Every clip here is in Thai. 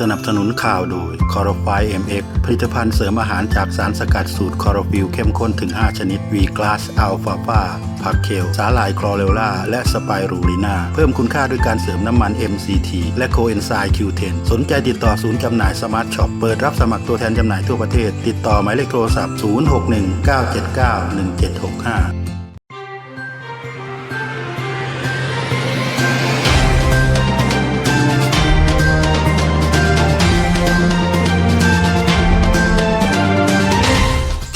สนับสนุนข่าวโดย c o r o f i MX ผลิตภัณฑ์เสริมอาหารจากสารสกัดสูตรคอร์ฟิลเข้มข้นถึง 5 ชนิด วีกลาสอัลฟาฟาผักเคล สาหร่ายคลอเรลล่า และสไปรูลีนาเพิ่มคุณค่าด้วยการเสริมน้ำมัน MCT และโคเอนไซม์ Q10 สนใจติดต่อศูนย์จำหน่ายสมาร์ทช็อป เปิดรับสมัครตัวแทนจำหน่ายทั่วประเทศ ติดต่อหมายเลขโทรศัพท์ 0619791765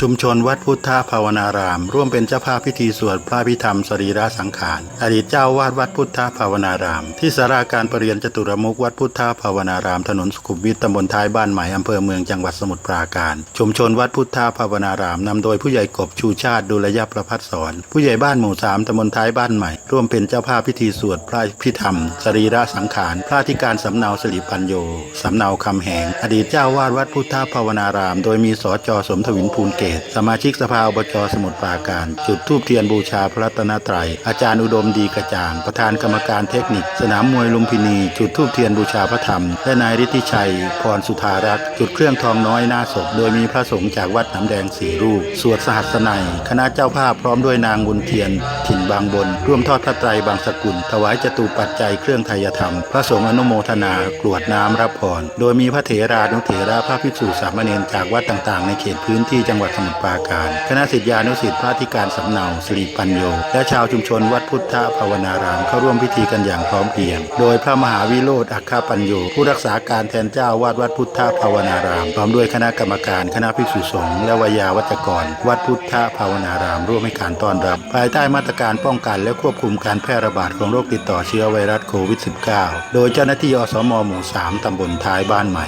ชุมชนวัดพุทธภาวนาราม ร่วมเป็นเจ้าภาพพิธีสวดพระพิธรรมสรีระสังขาร อดีตเจ้าวาดวัดพุทธภาวนาราม ที่สาราการประเรียนจตุรมุขวัดพุทธภาวนาราม ถนนสุขุมวิทตำบลท้ายบ้านใหม่อำเภอเมืองจังหวัดสมุทรปราการ ชุมชนวัดพุทธภาวนารามนำโดยผู้ใหญ่กบชูชาติดุลยประพัฒสอนผู้ใหญ่บ้านหมู่สามตำบลท้ายบ้านใหม่ ร่วมเป็นเจ้าภาพพิธีสวดพระพิธรรมสรีระสังขารพระธิการสำเนาสิริปัญโยสำเนาคำแหง อดีตเจ้าวาดวัดพุทธภาวนาราม โดยมีสจสมทวินภูลเกตสมาชิกสภาอบจสมุทรปราการ จุดธูปเทียนบูชาพระรัตนตรัย อาจารย์อุดมดีกระจ่าง ประธานกรรมการเทคนิค สนามมวยลุมพินี จุดธูปเทียนบูชาพระธรรม และนายฤทธิชัย พรสุธารักษ์จุดเครื่องทองน้อยหน้าศพโดยมีพระสงฆ์จากวัดน้ำแดงสี่รูป สวดสหัสนัยคณะเจ้าภาพพร้อมด้วยนางบุญเทียน ถิ่นบางบน ร่วมทอดพระไตรบางสกุล ถวายจตุปัจจัยเครื่องไทยธรรม พระสงฆ์อนุโมทนากรวดน้ำรับพรโดยมีพระเถรานุเถระพระภิกษุสามเณรจากวัดต่างๆ ในเขตพื้นที่จังหวัดสมุทรปราการ คณะศิษยานุศิษย์พระธิการสำเนาสิริปัญโย และชาวชุมชนวัดพุทธภาวนารามเข้าร่วมพิธีกันอย่างพร้อมเพรียง โดยพระมหาวิโรธอัคคปัญโย ผู้รักษาการแทนเจ้าวาดวัดพุทธภาวนาราม พร้อมด้วยคณะกรรมการ คณะภิกษุสงฆ์และวิยาวัจกร วัดพุทธภาวนาราม ร่วมให้การต้อนรับ ภายใต้มาตรการป้องกันและควบคุมการแพร่ระบาดของโรคติดต่อเชื้อไวรัสโควิด -19 โดยเจ้าหน้าที่อสมหมู่ 3 ตำบลท้ายบ้านใหม่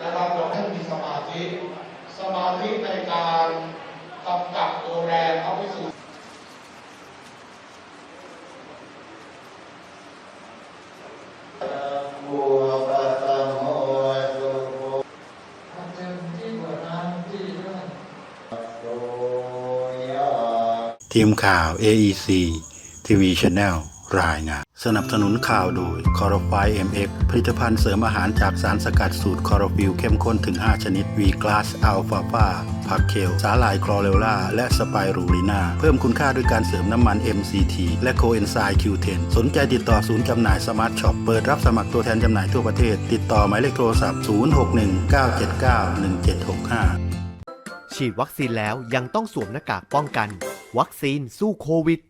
นะครับเราให้มีสมาธิ สมาธิในการ ทีมข่าว AEC TV Channel รายงาน สนับสนุนข่าวโดย c o r o f i MX ผลิตภัณฑ์เสริมอาหารจากสารสกัดสูตรคอร์ฟิลเข้มข้นถึง 5 ชนิด วีกลาสอัลฟาฟาผักเคล สาหร่ายคลอเรลล่า และสไปรูลีนาเพิ่มคุณค่าด้วยการเสริมน้ำมัน MCT และโคเอนไซม์ Q10 สนใจติดต่อศูนย์จำหน่ายสมาร์ทช็อป เปิดรับสมัครตัวแทนจำหน่ายทั่วประเทศ ติดต่อหมายเลขโทรศัพท์ 0619791765 ฉีดวัคซีนแล้วยังต้องสวมหน้ากากป้องกัน วัคซีนสู้โควิด